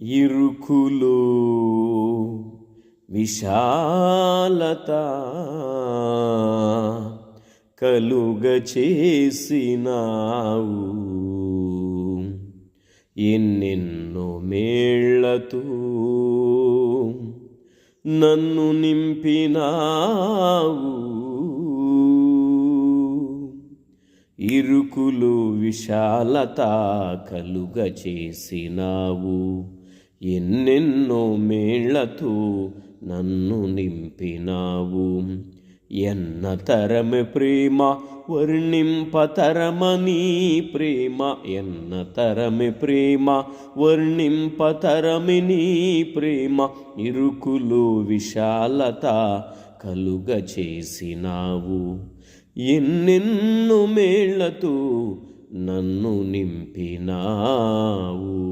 ఇరుకులు విశాలత కలుగ చేసినావు. ఎన్నెన్నో మేళ్ళతో నన్ను నింపినావు. ఇరుకులు విశాలత కలుగ చేసినావు. ఎన్నెన్నో మేళ్ళతో నన్ను నింపినావు. ఎన్న తరమె ప్రేమ వర్ణింపతరమని ప్రేమ ఎన్న తరమె ప్రేమ వర్ణింపతరమిని ప్రేమ ఇరుకులు విశాలత కలుగ చేసినావు ఎన్నెన్నో మేళ్ళతో నన్ను నింపినావు.